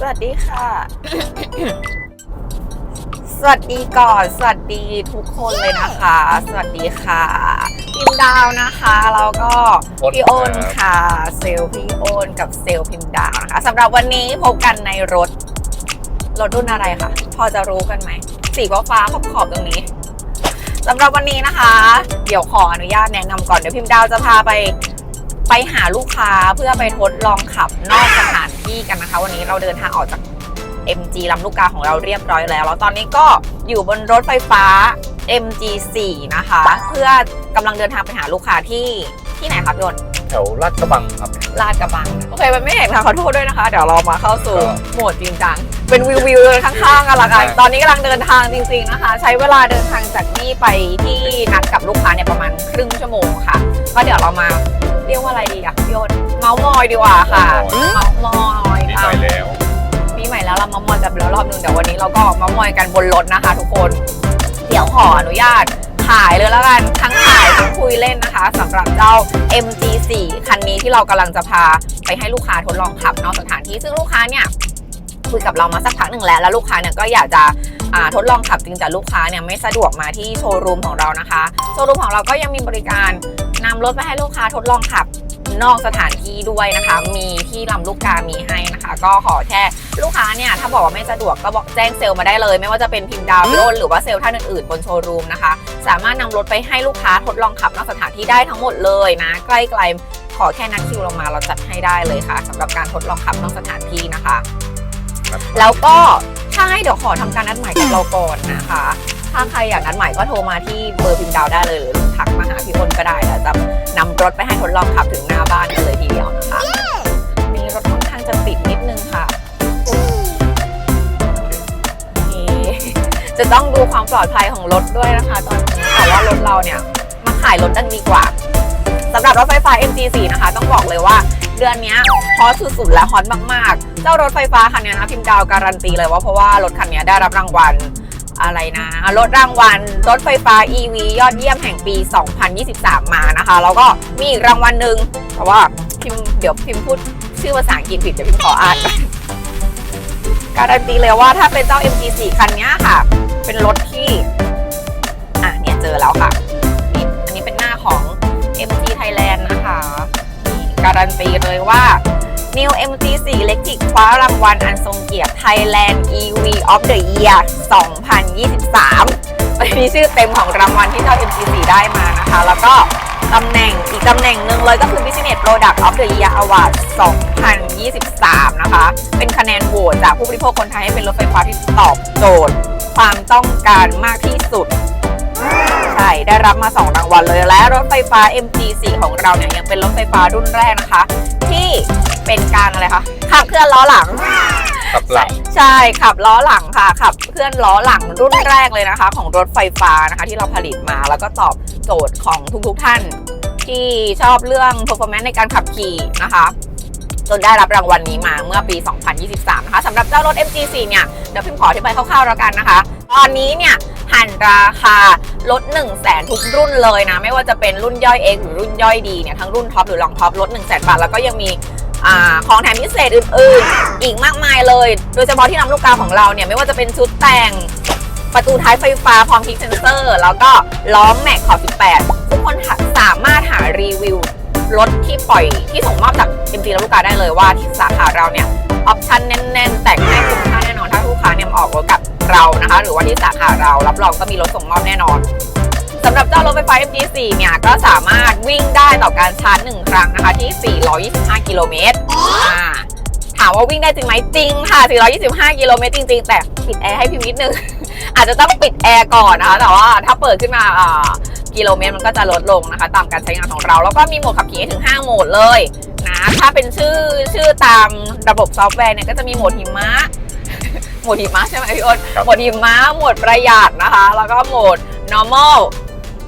สวัสดีค่ะ สวัสดีก่อน สวัสดีทุกคนเลยนะคะ สวัสดีค่ะพิมดาวนะคะแล้วก็อ้นพี่โอนครับค่ะ เซลลพี่โอนกับเซลลพิมดาวนะคะสำหรับวันนี้พบกันในรถ รถรุ่นอะไรคะพอจะรู้กันไหมสีฟ้าๆขอบๆตรงนี้สำหรับวันนี้นะคะ เดี๋ยวขออนุญาตแนะนำก่อนเดี๋ยวพิมดาวจะพาไปไปหาลูกค้าเพื่อไปทดลองขับนอกสถาน ที่กันนะคะ วันนี้เราเดินทางออกจาก MG ลำลูกกาของเราเรียบร้อยแล้ว แล้วตอนนี้ก็อยู่บนรถไฟฟ้า MG4 นะคะ เพื่อกำลังเดินทางไปหาลูกค้าที่ที่ไหนคะพี่อ้นแถวลาดกระบังครับลาดกระบัง โอเคมันไม่เห็นค่ะขอโทษด้วยนะคะ เดี๋ยวเรามาเข้าสู่ก็โหมดจริงจัง เป็นวิววิวเลยข้างๆกันละกันใช่ตอนนี้กำลังเดินทางจริงๆนะคะ ใช้เวลาเดินทางจากนี่ไปที่นัดกับลูกค้าเนี่ยประมาณครึ่งชั่วโมงค่ะ ก็เดี๋ยวเรามาเรียกว่าอะไรดีอะพี่อ้นเมาส์มอยดีกว่าค่ะเมาส์มอยมีค่ะไปแล้วปีใหม่แล้วเราเมาส์มอยกันไปแล้วรอบนึงเดี๋ยววันนี้เราก็เมาส์มอยกันบนรถนะคะ ทุกคน เดี๋ยวขออนุญาตถ่ายเลยแล้วกันทั้งถ่ายทั้งคุยเล่นนะคะสำหรับเจ้า MG4 คันนี้ที่เรากำลังจะพาไปให้ลูกค้าทดลองขับนอกสถานที่ซึ่งลูกค้าเนี่ยคุยกับเรามาสักพักหนึ่งแล้ว แล้วลูกค้าเนี่ยก็อยากจะอ่าทดลองขับจริงแต่ลูกค้าเนี่ยไม่สะดวกมาที่โชว์รูมของเรานะคะ โชว์รูมของเราก็ยังมีบริการนำรถไปให้ลูกค้าทดลองขับ นอกสถานที่ด้วยนะคะ มีที่ลำลูกกามีให้นะคะ ก็ขอแค่ลูกค้าเนี่ยถ้าบอกว่าไม่สะดวกก็บอกแจ้งเซลล์มาได้เลย ไม่ว่าจะเป็นพิมพ์ดาวพี่อ้นหรือว่าเซลล์ท่านอื่นๆบนโชว์รูมนะคะ สามารถนำรถไปให้ลูกค้าทดลองขับนอกสถานที่ได้ทั้งหมดเลยนะ ใกล้ไกลขอแค่นัดคิวลงมาเราจัดให้ได้เลยค่ะสำหรับการทดลองขับนอกสถานที่นะคะ แล้วก็ใช่เดี๋ยวขอทำการนัดหมายกับเราก่อนนะคะ ถ้าใครอยากนัดหมายก็โทรมาที่เบอร์พิมพ์ดาวได้เลยหรือทักมาหาพี่อ้นก็ได้แล้วจะนำรถไปให้ทดลองขับถึงหน้าบ้านกันเลยทีเดียวนะคะนี่รถค่อนข้างจะติดนิดนึงค่ะโอเคจะต้องดูความปลอดภัยของรถด้วยนะคะ ตอนนี้แต่ว่ารถเราเนี่ยมาขายรถกันดีกว่าสำหรับรถไฟฟ้า MG4 นะคะ ต้องบอกเลยว่าเดือนเนี้ยฮอตสุดๆและฮอตมากๆ เจ้ารถไฟฟ้าคันเนี้ยนะพิมพ์ดาวการันตีเลยว่าเพราะว่ารถคันเนี้ยได้รับรางวัล อะไรนะ รถรางวัลรถไฟฟ้า EV ยอดเยี่ยมแห่งปี 2023 มานะคะ แล้วก็มีอีกรางวัลหนึ่งแต่ว่าพิมเดี๋ยวพิมพูดชื่อภาษาอังกฤษผิดเดี๋ยวพิมขออ่านการันตีเลยว่าถ้าเป็นเจ้า MG4 คันนี้ค่ะ เป็นรถที่อะเนี่ยเจอแล้วค่ะนี่อันนี้เป็นหน้าของ MG Thailand นะคะ การันตีเลยว่า New MG4 Electric คว้ารางวัลอันทรงเกียรติ Thailand EV of the Year 2023มันมีชื่อเต็มของรางวัลที่เจ้า MG4 ได้มานะคะ แล้วก็ตำแหน่งอีกตำแหน่งหนึ่งเลยก็คือ Business Product of the Year Award 2023 นะคะ เป็นคะแนนโหวตจากผู้บริโภคคนไทยให้เป็นรถไฟฟ้าที่ตอบโจทย์ ความต้องการมากที่สุด ใช่ได้รับมา 2 รางวัลเลยและรถไฟฟ้า MG4 ของเราเนี่ยยังเป็นรถไฟฟ้ารุ่นแรกนะคะ ที่เป็นการอะไรคะขับเคลื่อนล้อหลังกับหลังใช่ขับล้อหลังค่ะขับเคลื่อนล้อหลังรุ่นแรกเลยนะคะ ของรถไฟฟ้านะคะ ที่เราผลิตมาแล้วก็ตอบโจทย์ของทุกๆท่านที่ชอบเรื่อง performance ในการขับขี่นะคะจนได้รับรางวัลนี้มาเมื่อปี 2023 นะคะสำหรับเจ้ารถ MG4 เนี่ย เดี๋ยวพิมขออธิบายคร่าวๆแล้วกันนะคะ ตอนนี้เนี่ย หันราคา ลด 1 0 0 0 0แสนทุกรุ่นเลยนะ ไม่ว่าจะเป็นรุ่นย่อย X หรือรุ่นย่อยดีเนี่ยทั้งรุ่นท็อปหรือรองท็อปลด 1 0 0 0 0แสนบาทแล้วก็ยังมีอ่าของแถมพิเศษอื่นๆ อีกมากมายเลย โดยเฉพาะที่นำลูกกาของเราเนี่ยไม่ว่าจะเป็นชุดแต่งประตูท้ายไฟฟ้าพร้อมคลิกเซนเซอร์ แล้วก็ล้อมแม็กขอบ18ทุกคนสามารถหารีวิวรถที่ปล่อยที่ส่งมอบจาก MG และลูกค้าได้เลยว่าที่สาขาเราเนี่ยออปชั่นแน่นๆ แต่งให้คุ้มค่าแน่นอนถ้าลูกค้าเนี่ยมาออกรถกับ เรานะคะ หรือว่าที่สาขาเรารับรองก็มีรถส่งมอบแน่นอนสำหรับเจ้ารถไฟฟ้า MG4 เนี่ยก็สามารถวิ่งได้ต่อการชาร์จ 1 ครั้งนะคะที่ 425 กิโลเมตรอ่าถามว่าวิ่งได้จริงไหมจริงค่ะ 425 กิโลเมตรจริง ๆ แต่ปิดแอร์ให้พิมพ์นิดนึง อาจจะต้องปิดแอร์ก่อนนะคะ แต่ว่าถ้าเปิดขึ้นมาอ่ากิโลเมตรมันก็จะลดลงนะคะ ตามการใช้งานของเรา แล้วก็มีโหมดขับขี่ให้ถึง 5 โหมดเลยนะ ถ้าเป็นชื่อชื่อตามระบบซอฟต์แวร์เนี่ยก็จะมีโหมดหิมะโห มดหิมะใช่ไหมพี่อ้นครับโหมดหิมะโหมดประหยัดนะคะ แล้วก็โหมด normal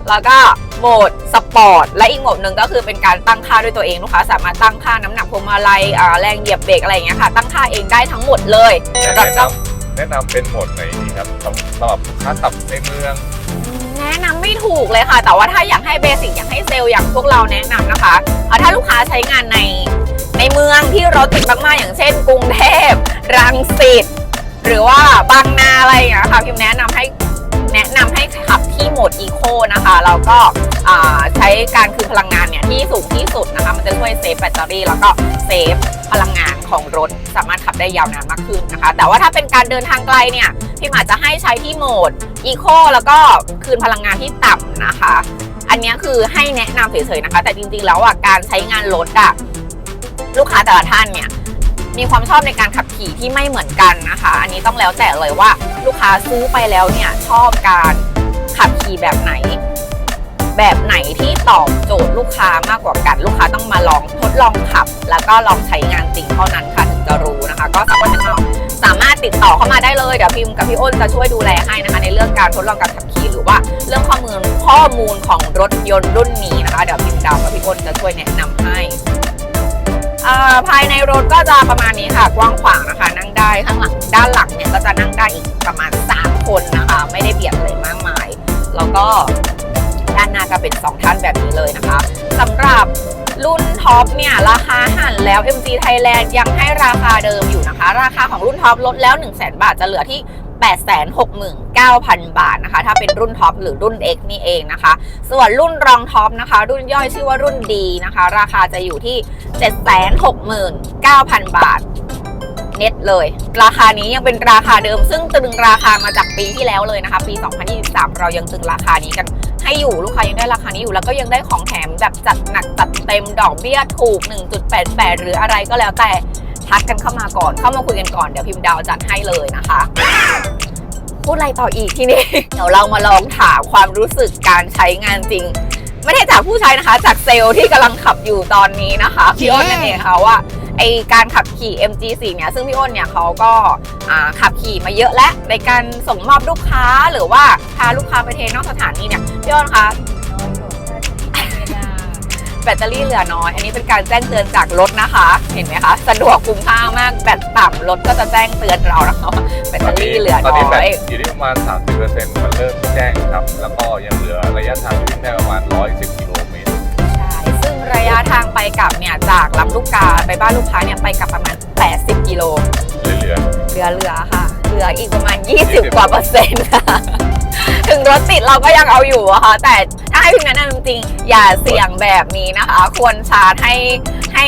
แล้วก็โหมดสปอร์ตและอีกโหมดหนึ่งก็คือเป็นการตั้งค่าด้วยตัวเองลูกค้าสามารถตั้งค่าน้ำหนักพวงมาลัยอ่าแรงเหยียบเบรกอะไรอย่างเงี้ยค่ะ ตั้งค่าเองได้ทั้งหมดเลยสำหรับแนะเจ้านำแนะนำเป็นโหมดไหนดีครับสำสำหรับลูกค้าขับในเมืองแนะนำไม่ถูกเลยค่ะ แต่ว่าถ้าอยากให้เบสิกอยากให้เซลล์อย่างพวกเราแนะนำนะคะเอ่อถ้าลูกค้าใช้งานในในเมืองที่รถติดมากๆอย่างเช่น กรุงเทพรังสิต หรือว่าบางนาอะไรอย่างเงี้ยค่ะพิมแนะนำให้แนะนำให้ขับที่โหมดอีโคนะคะแล้วก็ใช้การคืนพลังงานเนี่ยที่สูงที่สุดนะคะมันจะช่วยเซฟแบตเตอรี่แล้วก็เซฟพลังงานของรถสามารถขับได้ยาวนานมากขึ้นนะคะ แต่ว่าถ้าเป็นการเดินทางไกลเนี่ยพิมอาจจะให้ใช้ที่โหมดอีโคแล้วก็คืนพลังงานที่ต่ำนะคะ อันนี้คือให้แนะนำเฉยๆนะคะ แต่จริงๆแล้วอะการใช้งานรถอะลูกค้าแต่ละท่านเนี่ยมีความชอบในการขับ ขี่ที่ไม่เหมือนกันนะคะ อันนี้ต้องแล้วแต่เลยว่าลูกค้าซื้อไปแล้วเนี่ยชอบการขับขี่แบบไหน แบบไหนที่ตอบโจทย์ลูกค้ามากกว่ากัน ลูกค้าต้องมาลองทดลองขับ แล้วก็ลองใช้งานจริงเท่านั้นค่ะถึงจะรู้นะคะ ก็สามารถสามารถติดต่อเข้ามาได้เลยเดี๋ยวพิมพ์กับพี่อ้นจะช่วยดูแลให้นะคะ ในเรื่องการทดลองการขับขี่หรือว่าเรื่องข้อมูลข้อมูลของรถยนต์รุ่นนี้นะคะเดี๋ยวพิมพ์ดาวกับพี่อ้นจะช่วยแนะนำให้ ภายในรถก็จะประมาณนี้ค่ะ กว้างขวางนะคะ นั่งได้ข้างหลังด้านหลังเนี่ยก็จะนั่งได้อีกประมาณ 3 คนนะคะ ไม่ได้เบียดเลยมากมาย แล้วก็ด้านหน้าก็เป็น 2 ท่านแบบนี้เลยนะคะสำหรับรุ่นท็อปเนี่ย ราคาหันแล้ว MG Thailand ยังให้ราคาเดิมอยู่นะคะ ราคาของรุ่นท็อปลดแล้ว 1 0 0 0 0แบาทจะเหลือที่ 869,000 บาทนะคะ ถ้าเป็นรุ่นท็อปหรือรุ่น X นี่เองนะคะ ส่วนรุ่นรองท็อปนะคะ รุ่นย่อยชื่อว่ารุ่นดีนะคะ ราคาจะอยู่ที่ 769,000 บาทเน็ตเลย ราคานี้ยังเป็นราคาเดิม ซึ่งตึงราคามาจากปีที่แล้วเลยนะคะ ปี 2023 เรายังตึงราคานี้กันให้อยู่ลูกค้ายังได้ราคานี้อยู่แล้วก็ยังได้ของแถมแบบจัดหนักจัดเต็มดอกเบี้ยถูก 1.88 หรืออะไรก็แล้วแต่ ทักกันเข้ามาก่อน เข้ามาคุยกันก่อน เดี๋ยวพิมพ์ดาวจัดให้เลยนะคะ พูดอะไรต่ออีกทีนี้ เดี๋ยวเรามาลองถามความรู้สึกการใช้งานจริง ไม่ได้จากผู้ใช้นะคะ จากเซลล์ที่กำลังขับอยู่ตอนนี้นะคะพี่อ้นนั่นเองค่ะว่าไอการขับขี่ MG4 เนี่ยซึ่งพี่อ้นเนี่ยเขาก็อ่าขับขี่มาเยอะและในการส่งมอบลูกค้าหรือว่าพาลูกค้าไปเทนอกสถานีเนี่ยพี่อ้นคะ แบตเตอรี่เหลือน้อย อันนี้เป็นการแจ้งเตือนจากรถนะคะ เห็นไหมคะ สะดวกคุ้มค่ามาก แบตต่ำรถก็จะแจ้งเตือนเรานะคะว่าแบตเตอรี่เหลือตอนน้นี้แบอตยอยู่ที่ประมาณ 30%มันเริ่มแจ้งครับ แล้วก็ยังเหลือระยะทางวิ่งได้ประมาณ 110 กิโลเมตร ใช่ซึ่งระยะทางไปกลับเนี่ยจากลำลูกกาไปบ้านลูกค้าเนี่ยไปกลับประมาณ 80 กิโลเหลือเหลือเหลือค่ะ เหลืออีกประมาณ 20กว่าเปอร์เซ็นต์ค่ะ ถึงรถติดเราก็ยังเอาอยู่อะค่ะ แต่ถ้าให้พิมพ์แนะนำจริงๆอย่าเสี่ยงแบบนี้นะคะ ควรชาร์จให้ให้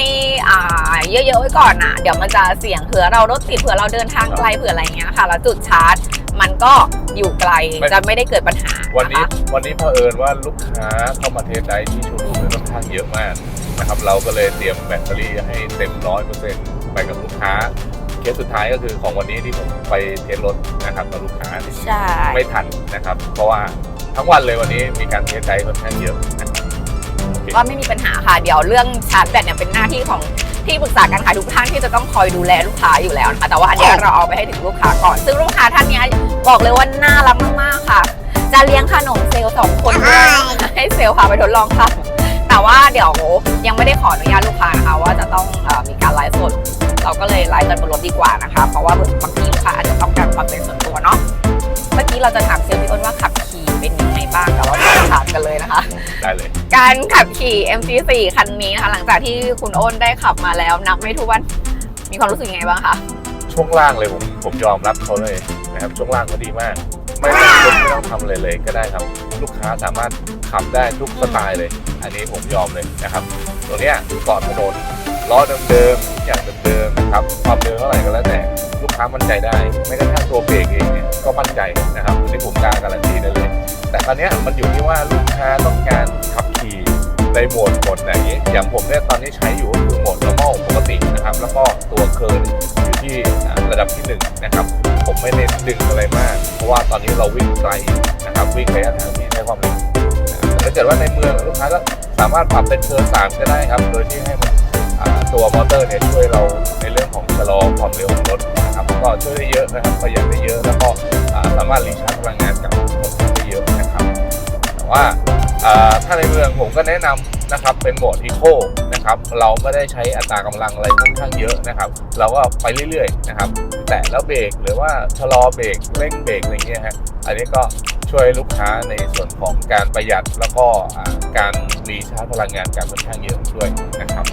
อ่าเยอะๆไว้ก่อนนะเดี๋ยวมันจะเสี่ยงเผื่อเรารถติดเผื่อเราเดินทางไกลเผื่ออะไรเงี้ยค่ะแล้วจุดชาร์จมันก็อยู่ไกลจะไม่ได้เกิดปัญหาๆวันนี้ะคะวันนี้เผอิญว่าลูกค้าเข้ามาเทสได้ที่โชว์รูมค่อนข้างเยอะมากนะครับเราก็เลยเตรียมแบตเตอรี่ให้เต็ม100%ไปกับลูกค้า เคสสุดท้ายก็คือของวันนี้ที่ผมไปเทสรถนะครับกับลูกค้าที่ใช่ ไม่ทันนะครับ เพราะว่าทั้งวันเลยวันนี้มีการเทสได้ค่อนข้างเยอะนะครับโอเค ก็ไม่มีปัญหาค่ะ เดี๋ยวเรื่องชาร์จแบตเนี่ยเป็นหน้าที่ของที่ปรึกษาการขายทุกท่านที่จะต้องคอยดูแลลูกค้าอยู่แล้วนะคะแต่ว่าอันเนี้ยเราเอาไปให้ถึงลูกค้าก่อน ซึ่งลูกค้าท่านเนี้ยบอกเลยว่าน่ารักมากๆค่ะ จะเลี้ยงขนมเซลล์สองคนด้วยให้เซลล์พาไปทดลองค่ะ แต่ว่าเดี๋ยวยังไม่ได้ขออนุญาตลูกค้านะคะว่าจะต้องเออมีการไลฟ์สด เราก็เลยไลฟ์กันบนรถดีกว่านะคะ เพราะว่าบางทีลูกค้าอาจจะต้องการความเป็นส่วนตัวเนาะเมื่อกี้เราจะถามเซลล์พี่อ้นว่าขับขี่เป็นยังไงบ้างแต่ว่าเราถามกันเลยนะคะ ได้เลย การขับขี่ MG4 คันนี้นะคะหลังจากที่คุณอ้นได้ขับมาแล้วนับไม่ถ้วนมีความรู้สึกยังไงบ้างคะช่วงล่างเลยผมผมยอมรับเขาเลยนะครับช่วงล่างเขาดีมาก ไม่ต้องยกไม่ต้องทำอะไรเลยก็ได้ครับ ลูกค้าสามารถขับได้ทุกสไตล์เลย อันนี้ผมยอมเลยนะครับ ตัวเนี้ยเกาะถนน ล้อเดิมๆทุกอย่างเดิมๆนะครับความเร็วเท่าไหร่ก็แล้วแต่ลูกค้ามั่นใจได้ไม่กระทั่งตัวเบรกเองเนี่ยก็มั่นใจนะครับอันนี้ผมกล้าการันตีได้เลย แต่ตอนนี้มันอยู่ที่ว่าลูกค้าต้องการขับขี่ในโหมดโหมดไหนอย่างผมเนี่ยตอนนี้ใช้อยู่ก็คือโหมด normal ปกตินะครับ แล้วก็ตัวเคิร์นอยู่ที่ระดับที่หนึ่งนะครับผมไม่เน้นดึงอะไรมาก เพราะว่าตอนนี้เราวิ่งไกลนะครับวิ่งระยะทางที่ใช้ความเร็วแต่ถ้าเกิดว่าในเมืองลูกค้าก็สามารถปรับเป็นเคิร์นสามก็ได้ครับ โดยที่ให้มัน ตัวมอเตอร์เนี่ยช่วยเราในเรื่องของชะลอความเร็วของรถนะครับก็ช่วยได้เยอะนะครับประหยัดได้เยอะแล้วก็สามารถรีชาร์จพลังงานกลับค่อนข้างได้เยอะนะครับแต่ว่าถ้าในเมืองผมก็แนะนำนะครับเป็นโหมดอีโคนะครับเราไม่ได้ใช้อัตรากำลังอะไรค่อนข้างเยอะนะครับ เราก็ไปเรื่อยๆนะครับแตะแล้วเบรกหรือว่าชะลอเบรกเร่งเบรกอะไรเงี้ยฮะอันนี้ก็ช่วยลูกค้าในส่วนของการประหยัดแล้วก็การรีชาร์จพลังงานการค่อนข้างเยอะด้วยนะครับ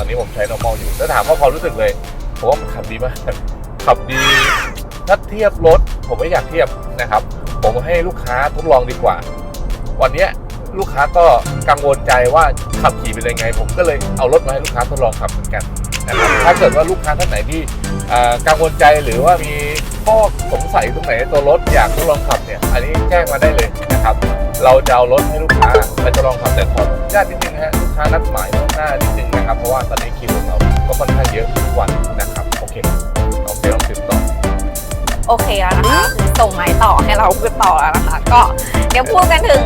อนนี้ผมใช้ normal อยู่ถ้าถามว่าความรู้สึกเลยผมว่ามันขับดีมากขับดีถ้าเทียบรถผมไม่อยากเทียบนะครับ ผมให้ลูกค้าทดลองดีกว่า วันนี้ลูกค้าก็กังวลใจว่าขับขี่เป็นยังไง ผมก็เลยเอารถมาให้ลูกค้าทดลองขับเหมือนกันนะครับถ้าเกิดว่าลูกค้าท่านไหนที่กังวลใจหรือว่ามีข้อสงสัยตรงไหนตัวรถอยากทดลองขับเนี่ย อันนี้แจ้งมาได้เลยนะครับ เราจะเอารถให้ลูกค้าไปทดลองขับแต่ขออนุญาตนิดนึงนะฮะลูกค้านัดหมายล่วงหน้า นะครับ เพราะว่าตอนนี้คิวของเราก็ค่อนข้างเยอะทุกวันนะครับ โอเคโอเคลองติดต่อ โอเคแล้วนะคะคือส่งไม้ต่อให้เราพูดต่อแล้วนะคะ ก็เดี๋ยวพูดกันถึง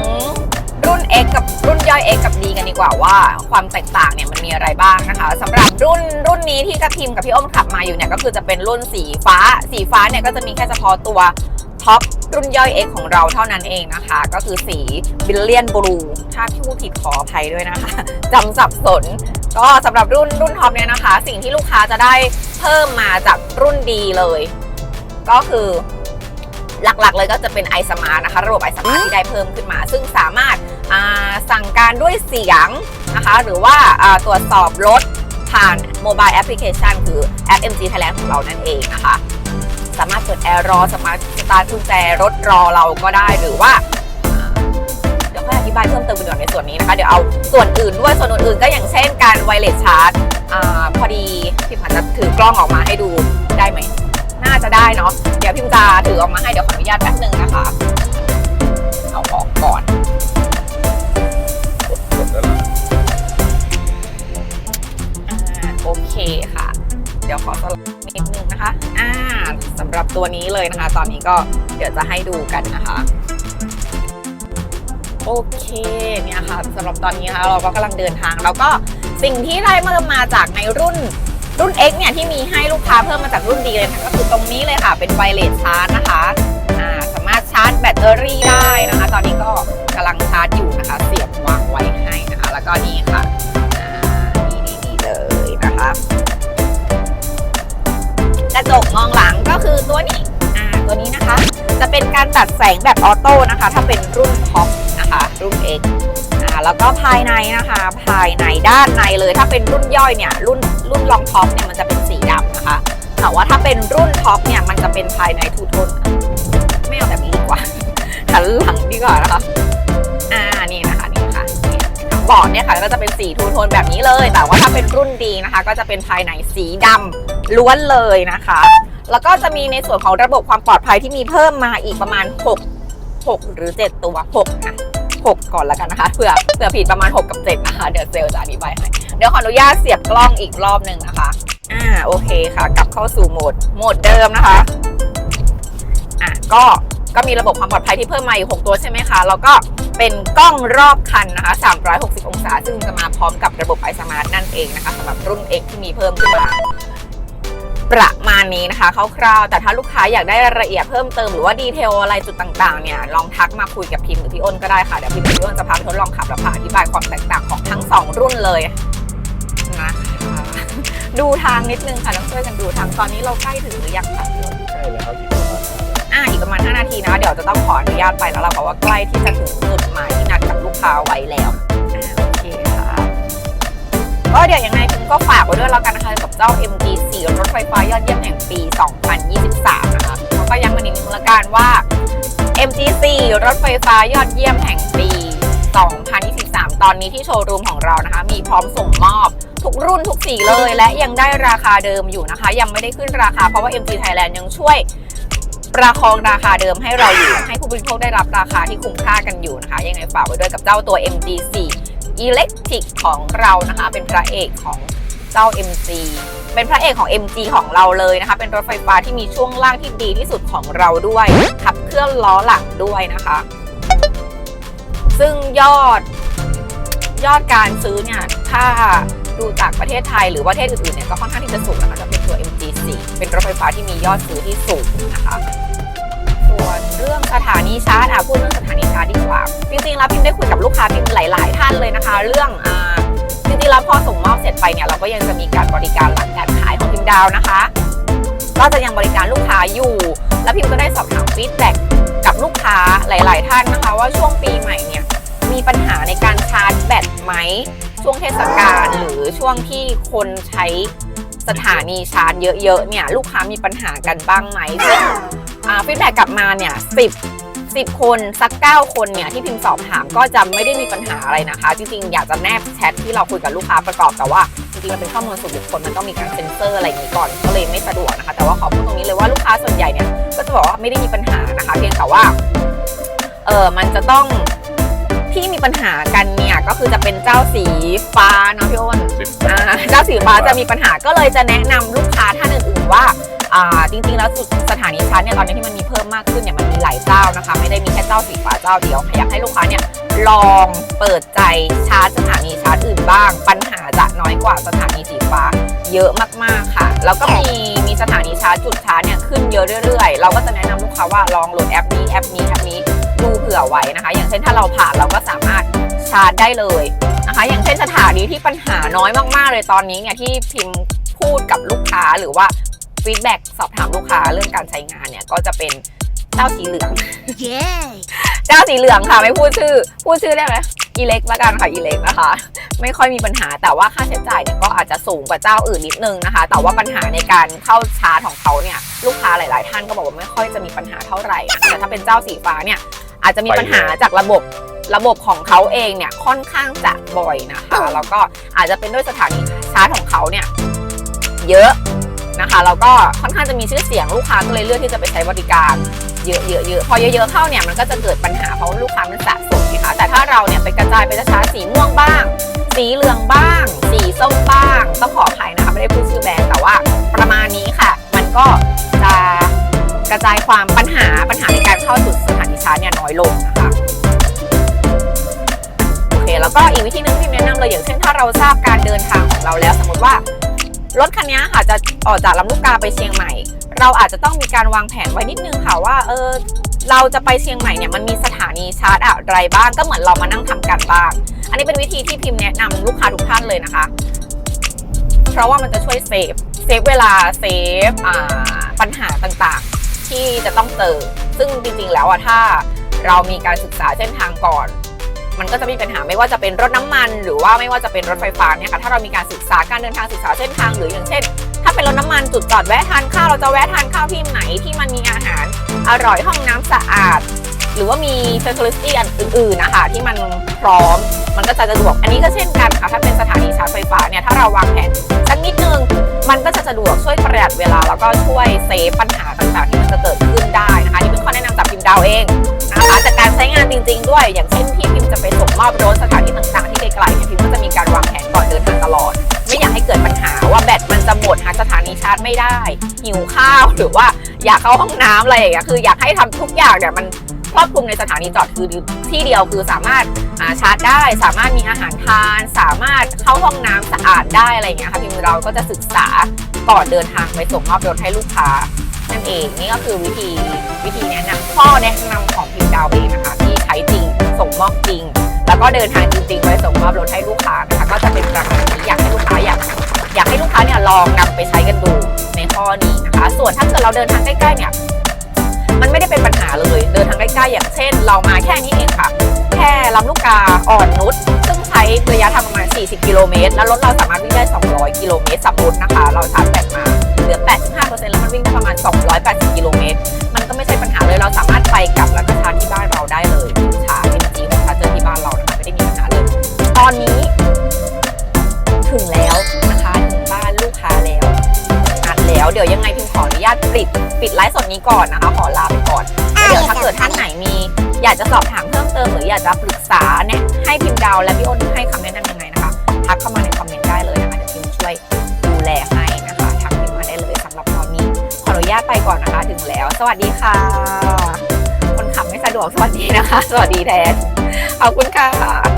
รุ่น X กับรุ่นย่อย X กับ D กันดีกว่าว่าความแตกต่างเนี่ยมันมีอะไรบ้างนะคะสำหรับรุ่นรุ่นนี้ที่กระทิมกับพี่อ้อมขับมาอยู่เนี่ยก็คือจะเป็นรุ่นสีฟ้า สีฟ้าเนี่ยก็จะมีแค่เฉพาะตัวท็อปรุ่นย่อย X ของเราเท่านั้นเองนะคะ ก็คือสีบิลเลียนบลูถ้าพี่พูดผิดขออภัยด้วยนะคะจำสับสน ก็สำหรับรุ่นรุ่นท็อปเนี่ยนะคะ สิ่งที่ลูกค้าจะได้เพิ่มมาจากรุ่นดีเลย ก็คือหลักๆเลยก็จะเป็น i Smart นะคะ ระบบ i Smart ที่ได้เพิ่มขึ้นมา ซึ่งสามารถสั่งการด้วยเสียงนะคะ หรือว่าตรวจสอบรถผ่านโมบายแอปพลิเคชันคือแอป MG Thailand ของเรานั่นเองนะคะ สามารถเปิดแอร์รอ สามารถสตาร์ทกุญแจรถรอเราก็ได้หรือว่า บายเพิ่มเติมไปก่อนในส่วนนี้นะคะ เดี๋ยวเอาส่วนอื่นด้วย ส่วนอื่นๆก็อย่างเช่นการไวเลสชาร์จอาพอดีพี่พันจะถือกล้องออกมาให้ดูได้ไหม น่าจะได้เนาะ เดี๋ยวพิมจะถือออกมาให้ เดี๋ยวขออนุญาตแป๊บนึงนะคะ เอาออกก่อนโอเคค่ะ เดี๋ยวขอสลับนิดนึงนะคะ อ่าสำหรับตัวนี้เลยนะคะ ตอนนี้ก็เดี๋ยวจะให้ดูกันนะคะ โอเคเนี่ยค่ะสำหรับตอนนี้นะคะเราก็กำลังเดินทาง แล้วก็สิ่งที่ได้เพิ่มาจากในรุ่นรุ่น X เนี่ยที่มีให้ลูกค้าเพิ่มมาจากรุ่นดีเลยนะคะก็คือตรงนี้เลยค่ะ เป็นไวเลสชาร์จนะคะอ่าสามารถชาร์จแบตเตอรี่ได้นะคะ ตอนนี้ก็กำลังชาร์จอยู่นะคะ เสียบวางไว้ให้นะคะ แล้วก็นี่ค่ะอ่านี่นี่นี่เลยนะคะกระจกมองหลังก็คือตัวนี้อ่าตัวนี้นะคะ จะเป็นการตัดแสงแบบออโต้นะคะ ถ้าเป็นรุ่นท็อป รุ่น X อ่าแล้วก็ภายในนะคะ ภายในด้านในเลย ถ้าเป็นรุ่นย่อยเนี่ยรุ่นรุ่นลองท็อปเนี่ยมันจะเป็นสีดำนะคะ แต่ว่าถ้าเป็นรุ่นท็อปเนี่ยมันจะเป็นภายในทูโทนไม่เอาแบบนี้ดีกว่าหันหลังดีกว่านะคะอ่านี่นะคะนี่ค่ะเบอร์ดเนี่ยค่ะก็จะเป็นสีทูโทนแบบนี้เลย แต่ว่าถ้าเป็นรุ่นดีนะคะ ก็จะเป็นภายในสีดำล้วนเลยนะคะแล้วก็จะมีในส่วนของระบบความปลอดภัยที่มีเพิ่มมาอีกประมาณ 6 6 หรือ 7 ตัว 6 นะ 6 ก่อนแล้วกันนะคะเผื่อเผื่อผิดประมาณ 6 กับ 7 นะคะ เดี๋ยวเซลลจะอธิบายให้เดี๋ยวขออนุญาตเสียบกล้องอีกรอบหนึ่งนะคะ อ่าโอเคค่ะ กลับเข้าสู่โหมดโหมดเดิมนะคะอะก็ก็มีระบบความปลอดภัยที่เพิ่มมาอีก 6 ตัวใช่ไหมคะ แล้วก็เป็นกล้องรอบคันนะคะ 360 องศา ซึ่งจะมาพร้อมกับระบบ i Smart นั่นเองนะคะสำหรับรุ่น X ที่มีเพิ่มขึ้นมา ประมาณนี้นะคะคร่าวๆแต่ถ้าลูกค้าอยากได้รายละเอียดเพิ่มเติมหรือว่าดีเทลอะไรจุดต่างๆเนี่ยลองทักมาคุยกับพิมพ์หรือพี่อ้นก็ได้ค่ะเดี๋ยวพิมพ์หรือพี่อ้นจะพาไปทดลองขับแล้วพาอธิบายความแตกต่างของทั้งสองรุ่นเลยนะคะดูทางนิดนึงค่ะต้องช่วยกันดูทางตอนนี้เราใกล้ถึงหรือยังคะพี่อ้นใช่แล้วครับที่ประมาณอ่าอีกประมาณ 5 นาทีนะเดี๋ยวจะต้องขออนุญาตไปแล้วเราเพราะว่าใกล้ที่จะถึงจุดหมายที่นัดกับลูกค้าไว้แล้ว ก็เดี๋ยวยังไงพิมก็ฝากไว้ด้วยแล้วกันนะคะกับเจ้า MG4 รถไฟฟ้ายอดเยี่ยมแห่งปี 2023 นะคะแล้วก็ย้ำมานิดนึงละกันว่า MG4 รถไฟฟ้ายอดเยี่ยมแห่งปี 2023 ตอนนี้ที่โชว์รูมของเรานะคะ มีพร้อมส่งมอบทุกรุ่นทุกสีเลย และยังได้ราคาเดิมอยู่นะคะ ยังไม่ได้ขึ้นราคาเพราะว่า MG Thailand ยังช่วยประคองราคาเดิมให้เราอยู่ ให้ผู้บริโภคได้รับราคาที่คุ้มค่ากันอยู่นะคะ ยังไงฝากไว้ด้วยกับเจ้าตัว MG4 Electric ของเรานะคะ เป็นพระเอกของเจ้า MG เป็นพระเอกของ MG ของเราเลยนะคะ เป็นรถไฟฟ้าที่มีช่วงล่างที่ดีที่สุดของเราด้วย ขับเคลื่อนล้อหลังด้วยนะคะ ซึ่งยอดยอดการซื้อเนี่ย ถ้าดูจากประเทศไทยหรือว่าประเทศอื่นๆเนี่ยก็ค่อนข้างที่จะสูงนะคะจะเป็นตัว MG4 เป็นรถไฟฟ้าที่มียอดซื้อที่สูงนะคะ นีชาร์จอะพูดเรื่องสถานีชาร์จดีกว่า จริงๆแล้วพิมได้คุยกับลูกค้าพิมหลาย ๆ ท่านเลยนะคะ เรื่องอ่าจริงๆแล้วพอส่งมอบเสร็จไปเนี่ยเราก็ยังจะมีการบริการหลังการขายของพิมดาวนะคะ ก็จะยังบริการลูกค้าอยู่ แล้วพิมก็ได้สอบถามฟีดแบ็กกับลูกค้าหลาย ๆ ท่านนะคะ ว่าช่วงปีใหม่เนี่ยมีปัญหาในการชาร์จแบตไหมช่วงเทศกาลหรือช่วงที่คนใช้สถานีชาร์จเยอะ ๆ เนี่ยลูกค้ามีปัญหากันบ้างไหมซึ่งฟีดแบ็กกลับมาเนี่ยสิบ สิบคนสักเก้าคนเนี่ยที่พิมพ์สอบถามก็จะไม่ได้มีปัญหาอะไรนะคะ จริงๆ อยากจะแนบแชทที่เราคุยกับลูกค้าประกอบแต่ว่าจริงๆมันเป็นข้อมูลส่วนบุคคลมันต้องมีการเซ็นเซอร์อะไรอย่างนี้ก่อนก็เลยไม่สะดวกนะคะ แต่ว่าขอพูดตรงนี้เลยว่าลูกค้าส่วนใหญ่เนี่ยก็จะบอกว่าไม่ได้มีปัญหานะคะ เพียงแต่ว่าเออมันจะต้องที่มีปัญหากันเนี่ยก็คือจะเป็นเจ้าสีฟ้าเนาะพี่อ้นสิบอ่าเจ้าสีฟ้าจะมีปัญหาก็เลยจะแนะนำลูกค้าท่านอื่นๆว่า อ่าจริงๆแล้วจุดสถานีชาร์จเนี่ยตอนนี้ที่มันมีเพิ่มมากขึ้นเนี่ยมันมีหลายเจ้านะคะ ไม่ได้มีแค่เจ้าสีฟ้าเจ้าเดียวอยากให้ลูกค้าเนี่ยลองเปิดใจชาร์จสถานีชาร์จอื่นบ้าง ปัญหาจะน้อยกว่าสถานีสีฟ้าเยอะมากๆค่ะ แล้วก็มีมีสถานีชาร์จจุดชาร์จเนี่ยขึ้นเยอะเรื่อยๆ เราก็จะแนะนำลูกค้าว่าลองโหลดแอปนี้แอปนี้แอปนี้ดูเผื่อไว้นะคะ อย่างเช่นถ้าเราผ่านเราก็สามารถชาร์จได้เลยนะคะ อย่างเช่นสถานีที่ปัญหาน้อยมากๆ เลยตอนนี้เนี่ยที่พิมพ์พูดกับลูกค้าหรือว่า ฟีดแบ็กสอบถามลูกค้าเรื่องการใช้งานเนี่ยก็จะเป็นเจ้าสีเหลือง Yay! เจ้าสีเหลืองค่ะ ไม่พูดชื่อ พูดชื่อได้ไหมอีเล็กละกันค่ะอีเล็กนะคะ ไม่ค่อยมีปัญหาแต่ว่าค่าใช้จ่ายเนี่ยก็อาจจะสูงกว่าเจ้าอื่นนิดนึงนะคะ แต่ว่าปัญหาในการเข้าชาร์จของเขาเนี่ยลูกค้าหลาย ๆ ท่านก็บอกว่าไม่ค่อยจะมีปัญหาเท่าไหร่นะคะแต่ถ้าเป็นเจ้าสีฟ้าเนี่ยอาจจะมีปัญหาจากระบบระบบของเขาเองเนี่ยค่อนข้างจะบ่อยนะคะ แล้วก็อาจจะเป็นด้วยสถานีชาร์จของเขาเนี่ยเยอะ นะคะแล้วก็ค่อนข้างจะมีชื่อเสียงลูกค้าก็เลยเลือกที่จะไปใช้บริการเยอะๆพอเยอะๆเข้าเนี่ยมันก็จะเกิดปัญหาเพราะว่าลูกค้ามันสะสมนะคะแต่ถ้าเราเนี่ยไปกระจายไปจะช้าสีม่วงบ้าง สีเหลืองบ้าง สีส้มบ้างต้องขออภัยนะคะไม่ได้พูดชื่อแบรนด์แต่ว่าประมาณนี้ค่ะ มันก็จะกระจายความปัญหาปัญหาในการเข้าจุดสถานีชาร์จเนี่ยน้อยลงนะคะโอเคแล้วก็อีกวิธีหนึงที่แนะนำเลยอย่างเช่นถ้าเราทราบการเดินทางของเราแล้วสมมติว่า รถคันนี้ค่ะจะออกจากลำลูกกาไปเชียงใหม่ เราอาจจะต้องมีการวางแผนไว้นิดนึงค่ะว่าเออเราจะไปเชียงใหม่เนี่ยมันมีสถานีชาร์จอะไรบ้างก็เหมือนเรามานั่งทำการบ้านอันนี้เป็นวิธีที่พิมพ์แนะนำลูกค้าทุกท่านเลยนะคะ เพราะว่ามันจะช่วยเซฟเซฟเวลาเซฟปัญหาต่างๆ ที่จะต้องเจอซึ่งจริงๆแล้วอะถ้าเรามีการศึกษาเส้นทางก่อน มันก็จะมีปัญหาไม่ว่าจะเป็นรถน้ำมัน หรือว่าไม่ว่าจะเป็นรถไฟฟ้าเนี่ยค่ะถ้าเรามีการศึกษาการเดินทางศึกษาเส้นทางหรืออย่างเช่น ถ้าเป็นรถน้ำมันจุดจอดแวะทานข้าวเราจะแวะทานข้าวที่ไหนที่มันมีอาหาร อร่อยห้องน้ำสะอาด หรือว่ามี facility อันอื่นๆนะคะที่มันพร้อม มันก็จะสะดวกอันนี้ก็เช่นกันค่ะถ้าเป็นสถานีชาร์จไฟฟ้าเนี่ยถ้าเราวางแผนสักนิดนึง มันก็จะสะดวกช่วยประหยัดเวลา แล้วก็ช่วยเซฟปัญหาต่างๆที่มันจะเกิดขึ้นได้นะคะนี่เป็นข้อแนะนำจากพิมพ์ดาวเองนะคะจากการใช้งานจริง ๆ ด้วย อย่างเช่นที่พิมพ์จะไปส่งมอบรถสถานที่ต่างๆที่ไกลๆเนี่ยพิมพ์ก็จะมีการวางแผนก่อนเดินทางตลอด ไม่อยากให้เกิดปัญหาว่าแบตมันจะหมดหาสถานีชาร์จไม่ได้หิวข้าวหรือว่าอยากเข้าห้องน้ำอะไรอย่างเงี้ยคืออยากให้ทำทุกอย่างเนี่ยมัน ครอบคลุมในสถานีจอดคือที่เดียวคือสามารถาชาร์จได้ สามารถมีอาหารทาน สามารถเข้าห้องน้ำสะอาดได้อะไรอย่างเงี้ยค่ะพิมเราก็จะศึกษาก่อนเดินทางไปส่งมอบรถให้ลูกค้านั่นเองนี่ก็คือวิธีวิธีแนะนำข้อแนะนำของพิมดาวเองนะคะ ที่ใช้จริงส่งมอบจริง แล้วก็เดินทางจริงๆไปส่งมอบรถให้ลูกค้านะคะก็จะเป็นประมาณนี้อยากให้ลูกค้าอยากอยากให้ลูกค้าเนี่ยลองนำไปใช้กันดูในข้อนี้นะคะ ส่วนถ้าเกิดเราเดินทางใกล้ๆเนี่ย มันไม่ได้เป็นปัญหาเลย เดินทางใกล้ๆอย่างเช่น เรามาแค่นี้เองค่ะ แค่ลำลูกกาอ่อนนุชซึ่งใช้ระยะทางประมาณ 40 กิโลเมตร แล้วรถเราสามารถวิ่งได้ 200 กิโลเมตรสมมตินะคะ เราชาร์จแบตมาเหลือ 85%แล้วมันวิ่งได้ประมาณ 280 กิโลเมตร มันก็ไม่ใช่ปัญหาเลย เราสามารถไปกลับแล้วก็ชาร์จที่บ้านเราได้เลยชาร์จเป็นจีของชาร์จเจอที่บ้านเรานะคะไม่ได้มีปัญหาเลย ตอนนี้ ถึงแล้วนะคะถึงบ้านลูกค้าแล้วอัดแล้ว เดี๋ยวยังไงพิมขออนุญาตปิดปิดไลฟ์สดนี้ก่อนนะคะขอากจะสอบถามเพิ่มเติมหรืออยากจะปรึกษาเนี่ยให้พิมพ์ดาวและพี่อ้นให้คำแนะนำยังไงนะคะทักเข้ามาในคอมเมนต์ได้เลยนะคะเดี๋ยวพิมช่วยดูแลให้นะคะทักพิมพ์มาได้เลยสำหรับตอนนี้ขออนุญาตไปก่อนนะคะถึงแล้ว สวัสดีค่ะ คนขับไม่สะดวกสวัสดีนะคะ สวัสดีแทนขอบคุณค่ะ